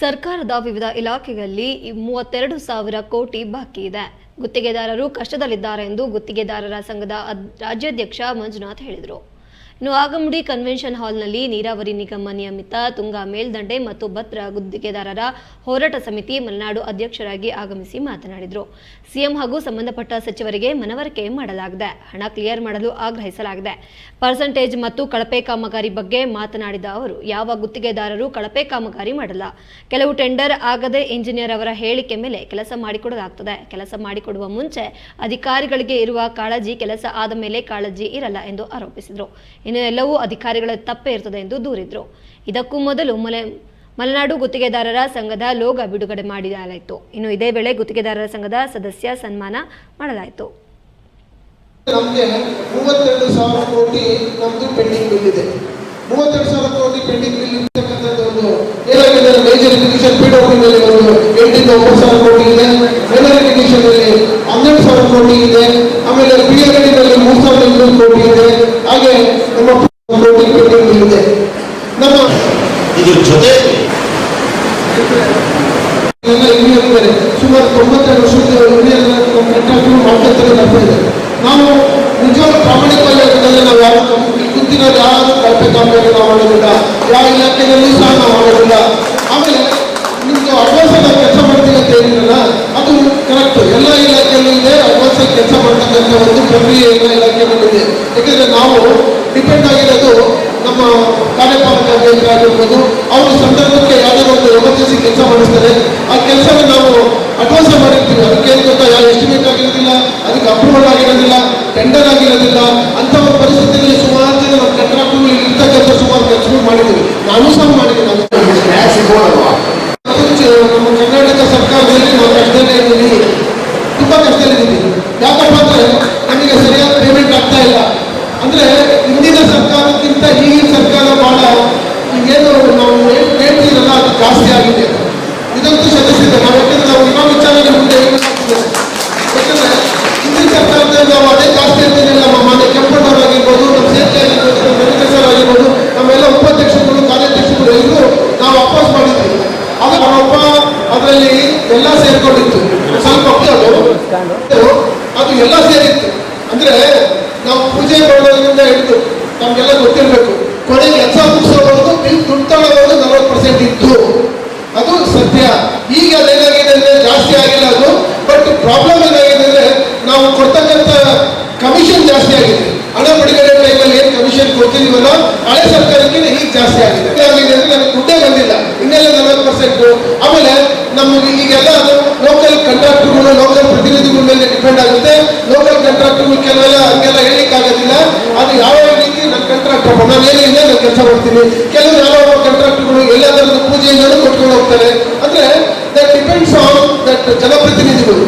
ಸರ್ಕಾರದ ವಿವಿಧ ಇಲಾಖೆಗಳಲ್ಲಿ ಮೂವತ್ತೆರಡು ಸಾವಿರ ಕೋಟಿ ಬಾಕಿ ಇದೆ. ಗುತ್ತಿಗೆದಾರರು ಕಷ್ಟದಲ್ಲಿದ್ದಾರೆ ಎಂದು ಗುತ್ತಿಗೆದಾರರ ಸಂಘದ ರಾಜ್ಯಾಧ್ಯಕ್ಷ ಮಂಜುನಾಥ್ ಹೇಳಿದರು. ಇನ್ನು ಆಗಮುಡಿ ಕನ್ವೆನ್ಷನ್ ಹಾಲ್ನಲ್ಲಿ ನೀರಾವರಿ ನಿಗಮ ನಿಯಮಿತ, ತುಂಗಾ ಮೇಲ್ದಂಡೆ ಮತ್ತು ಭದ್ರ ಗುತ್ತಿಗೆದಾರರ ಹೋರಾಟ ಸಮಿತಿ ಮಲೆನಾಡು ಅಧ್ಯಕ್ಷರಾಗಿ ಆಗಮಿಸಿ ಮಾತನಾಡಿದರು. ಸಿಎಂ ಹಾಗೂ ಸಂಬಂಧಪಟ್ಟ ಸಚಿವರಿಗೆ ಮನವರಿಕೆ ಮಾಡಲಾಗಿದೆ. ಹಣ ಕ್ಲಿಯರ್ ಮಾಡಲು ಆಗ್ರಹಿಸಲಾಗಿದೆ. ಪರ್ಸೆಂಟೇಜ್ ಮತ್ತು ಕಳಪೆ ಕಾಮಗಾರಿ ಬಗ್ಗೆ ಮಾತನಾಡಿದ ಅವರು, ಯಾವ ಗುತ್ತಿಗೆದಾರರು ಕಳಪೆ ಕಾಮಗಾರಿ ಮಾಡಲ್ಲ. ಕೆಲವು ಟೆಂಡರ್ ಆಗದೆ ಇಂಜಿನಿಯರ್ ಅವರ ಹೇಳಿಕೆ ಮೇಲೆ ಕೆಲಸ ಮಾಡಿಕೊಡಲಾಗ್ತದೆ. ಕೆಲಸ ಮಾಡಿಕೊಡುವ ಮುಂಚೆ ಅಧಿಕಾರಿಗಳಿಗೆ ಇರುವ ಕಾಳಜಿ, ಕೆಲಸ ಆದ ಮೇಲೆ ಕಾಳಜಿ ಇರಲ್ಲ ಎಂದು ಆರೋಪಿಸಿದರು. ಇನ್ನು ಎಲ್ಲವೂ ಅಧಿಕಾರಿಗಳ ತಪ್ಪೇ ಇರ್ತದೆ ಎಂದು ದೂರಿದ್ರು. ಇದಕ್ಕೂ ಮೊದಲು ಮಲೆ, ಮಲೆನಾಡು ಗುತ್ತಿಗೆದಾರರ ಸಂಘದ ಲೋಗ ಬಿಡುಗಡೆ ಮಾಡಲಾಯಿತು ಇನ್ನು ಇದೇ ವೇಳೆ ಗುತ್ತಿಗೆದಾರರ ಸಂಘದ ಸದಸ್ಯ ಸನ್ಮಾನ ಮಾಡಲಾಯಿತು. ನಮಗೆ ಮೂವತ್ತೆರಡು ಸಾವಿರ ಕೋಟಿ ನಮ್ದು ಪೆಂಡಿಂಗ್ ಬಿಲ್ ಇದೆ. ಮೂವತ್ತೆರಡು ಸಾವಿರ ಕೋಟಿ ಪೆಂಡಿಂಗ್ ಬಿಲ್ ಇರ್ತಕ್ಕಂಥದ್ದು ಒಂದು ಏನಾಗಿದೆ? ಮೇಜರ್ ಇರಿಗೇಷನ್ ಪಿ ಒಂದು ಎಂಟಿಂದ ಒಂಬತ್ತು ಸಾವಿರ ಕೋಟಿ ಇದೆ ಮೇಜರ್ ಇರಿಗೇಷನ್ ಅಲ್ಲಿ ಹನ್ನೆರಡು ಸಾವಿರ ಕೋಟಿ ಇದೆ ಆಮೇಲೆ ಪಿ ನಲ್ಲಿ ಮೂರು ಸಾವಿರದ ಇನ್ನೂರು ಕೋಟಿ ಇದೆ ಹಾಗೆ ನಮ್ಮ ಕೋಟಿ ಪೆಂಡಿಂಗ್ ಬಿಲ್ ಇದೆ ನಮ್ಮ ಇದ್ರ ಜೊತೆ ಎಲ್ಲ ಇಂಜಿನಿಯರ್ ಇದ್ದಾರೆ ಸುಮಾರು ತೊಂಬತ್ತೆರಡು ವರ್ಷದ ನಮ್ಮ ಕಾಂಟ್ರಾಕ್ಟರ್ ಮಾಡ್ಕೊಳ್ತಾರೆ ಬರ್ತಿದೆ ನಾವು ನಿಜವಾದ ಪ್ರಾಮಾಣಿಕವಾಗಿ ನಾವು ಯಾರು ಗೊತ್ತಿರೋ ಯಾರು ಕಳಪೆ ಕಾಮಗಾರಿ ನಾವು ಮಾಡೋದಿಲ್ಲ, ಯಾವ ಇಲಾಖೆಯಲ್ಲಿ ಸಹ ನಾವು ಮಾಡೋದಿಲ್ಲ. ಆಮೇಲೆ ನಿಮ್ದು ಅಡ್ವಾನ್ಸ್ ನಾವು ಕೆಲಸ ಮಾಡ್ತೀವಿ ಅಂತ ಹೇಳಿದ್ರಲ್ಲ, ಅದು ಕರೆಕ್ಟ್ ಎಲ್ಲ ಇಲಾಖೆಯಲ್ಲೂ ಇದೆ ಅಡ್ವಾನ್ಸ್ ಕೆಲಸ ಮಾಡ್ತಕ್ಕಂಥ ಒಂದು ಪ್ರಕ್ರಿಯೆ ಎಲ್ಲ ಇಲಾಖೆಯಲ್ಲೂ ಇದೆ. ಯಾಕಂದ್ರೆ ನಾವು ಡಿಪೆಂಡ್ ಆಗಿರೋದು ನಮ್ಮ ಕಾರ್ಯಪಾಲಕ ಅಭಿಯಂತರಾಗಿರ್ಬೋದು ಅವರು ಸಂದರ್ಭಕ್ಕೆ ಯಾವುದೇ ಒಂದು ಎಮರ್ಜೆನ್ಸಿ ಕೆಲಸ ಮಾಡಿಸ್ತಾರೆ. ಆ ಕೆಲಸನ ನಾವು ಅಡ್ವಾನ್ಸ್ ಮಾಡಿರ್ತೀವಿ ಅದಕ್ಕೆ ಏನು ಗೊತ್ತಾ ಯಾವ ಎಸ್ಟಿಮೇಟ್ ಆಗಿರೋದಿಲ್ಲ ಅದಕ್ಕೆ ಅಪ್ರೂವಲ್ ಆಗಿರೋದಿಲ್ಲ ಟೆಂಡರ್ ಆಗಿರೋದಿಲ್ಲ ಅಂತ ಒಂದು ಪರಿಸ್ಥಿತಿಯಲ್ಲಿ ಸುಮಾರು ಜನ ನಮ್ಮ ಕಾಂಟ್ರಾಕ್ಟರ್ ಇರ್ತಕ್ಕಂಥ ಸುಮಾರು ಕೆಲಸಗಳು ಮಾಡಿದ್ದೀವಿ. ನಾನು ಸಹ ಮಾಡಿದ್ದೀನಿ ನಮ್ಮ ಕರ್ನಾಟಕ ಸರ್ಕಾರದಲ್ಲಿ ನಾವು ಕಷ್ಟದಲ್ಲಿ ಇದ್ದೀವಿ. ತುಂಬಾ ಕಷ್ಟದಲ್ಲಿದ್ದೀವಿ ಯಾಕಪ್ಪ ಅಂದ್ರೆ ನಮಗೆ ಸರಿಯಾದ ಪೇಮೆಂಟ್ ಆಗ್ತಾ ಇಲ್ಲ. ಅಂದ್ರೆ ಹಿಂದಿನ ಸರ್ಕಾರಕ್ಕಿಂತ ಈಗಿನ ಸರ್ಕಾರ ಬಹಳ ಈಗೇನು ನಾವು ಏನು ಹೇಳ್ತೀರಲ್ಲ ಅದು ಜಾಸ್ತಿ ಆಗಿದೆ ಇದಂತೂ ಸದಸ್ಯತೆ ನಾವು ಯಾಕಂದ್ರೆ ನಾವು ಇರೋ ವಿಚಾರಗಳ ಮುಂದೆ ಹೇಳ್ಬೇಕಾಗ್ತದೆ ಯಾಕಂದ್ರೆ ಹಿಂದಿನ ಸರ್ಕಾರದಲ್ಲಿ ನಾವು ಅದೇ ಜಾಸ್ತಿ ಇರ್ತಿದ್ದಿಲ್ಲ ನಮ್ಮ ಮನೆ ಕೆಂಪಣ್ಣವರಾಗಿರ್ಬೋದು ನಮ್ಮ ಸೇರ್ಕೆ ಆಗಿರ್ಬೋದು ನಮ್ಮ ವೆಂಕಟೇಶ್ವರ ಆಗಿರ್ಬೋದು ನಮ್ಮೆಲ್ಲ ಉಪಾಧ್ಯಕ್ಷರುಗಳು ಕಾರ್ಯಾಧ್ಯಕ್ಷರುಗಳು ಎಲ್ಲರೂ ನಾವು ಅಪೋಸ್ ಮಾಡಿದ್ವಿ ಆಗ ನಮ್ಮಪ್ಪ ಅದರಲ್ಲಿ ಎಲ್ಲ ಸೇರ್ಕೊಂಡಿತ್ತು ಸ್ವಲ್ಪ ಅದು ಎಲ್ಲ ಸೇರಿತ್ತು. ಅಂದ್ರೆ ನಾವು ಪೂಜೆ ಮಾಡೋದ್ರಿಂದ ಹಿಡಿದು ನಮ್ಗೆಲ್ಲ ಗೊತ್ತಿರಬೇಕು. ಕೊನೆಗೆ ಕೆಲಸ ಮುಗಿಸೋದು ಬಿಲ್ ದುಡ್ಡು ನಲವತ್ತು ಪರ್ಸೆಂಟ್ ಇತ್ತು. ಅದು ಸತ್ಯ. ಈಗ ಅದೇನಾಗಿದೆ ಅಂದ್ರೆ ಜಾಸ್ತಿ ಆಗಿಲ್ಲ ಅದು. ಬಟ್ ಪ್ರಾಬ್ಲಮ್ ಏನಾಗಿದೆ ಅಂದ್ರೆ ನಾವು ಕೊಡ್ತಕ್ಕಂಥ ಕಮಿಷನ್ ಜಾಸ್ತಿ ಆಗಿದೆ. ಹಣ ಬಿಡುಗಡೆ ಟೈಮಲ್ಲಿ ಏನು ಕಮಿಷನ್ ಕೊಡ್ತಿದೀವಲ್ಲ, ಹಳೆ ಸರ್ಕಾರಕ್ಕಿಂತ ಈಗ ಜಾಸ್ತಿ ಆಗಿದೆ ಆಗಿದೆ ಅಂದ್ರೆ ನನಗೆ ದುಡ್ಡೇ ಬಂದಿಲ್ಲ ಇನ್ನೆಲ್ಲ ನಲವತ್ತು ಪರ್ಸೆಂಟ್ ಆಮೇಲೆ ನಮಗೆ ಈಗೆಲ್ಲ ಅದು ಲೋಕಲ್ ಕಾಂಟ್ರಾಕ್ಟರ್ಗಳು ಲೋಕಲ್ ಪ್ರತಿನಿಧಿಗಳ ಮೇಲೆ ಡಿಪೆಂಡ್ ಆಗುತ್ತೆ ಲೋಕಲ್ ಕಾಂಟ್ರಾಕ್ಟರ್ಗಳು ಕೆಲವೆಲ್ಲ ಹಂಗೆಲ್ಲ ಹೇಳಿಕ್ ಆಗೋದಿಲ್ಲ ಅದು ಯಾವ ರೀತಿ ನನ್ನ ಕಂಟ್ರಾಕ್ಟ್ ನಾನು ಏನಿಲ್ಲ ನಾನು ಕೆಲಸ ಮಾಡ್ತೀನಿ. ಕೆಲವು ಯಾವ ಕಾಂಟ್ರಾಕ್ಟರ್ಗಳು ಎಲ್ಲ ಥರದ ಪೂಜೆಯಿಂದಲೂ ಕೊಟ್ಕೊಂಡು ಹೋಗ್ತಾರೆ. ಅಂದ್ರೆ ದಟ್ ಡಿಪೆಂಡ್ಸ್ ಆನ್ ದಟ್ ಜನಪ್ರತಿನಿಧಿಗಳು.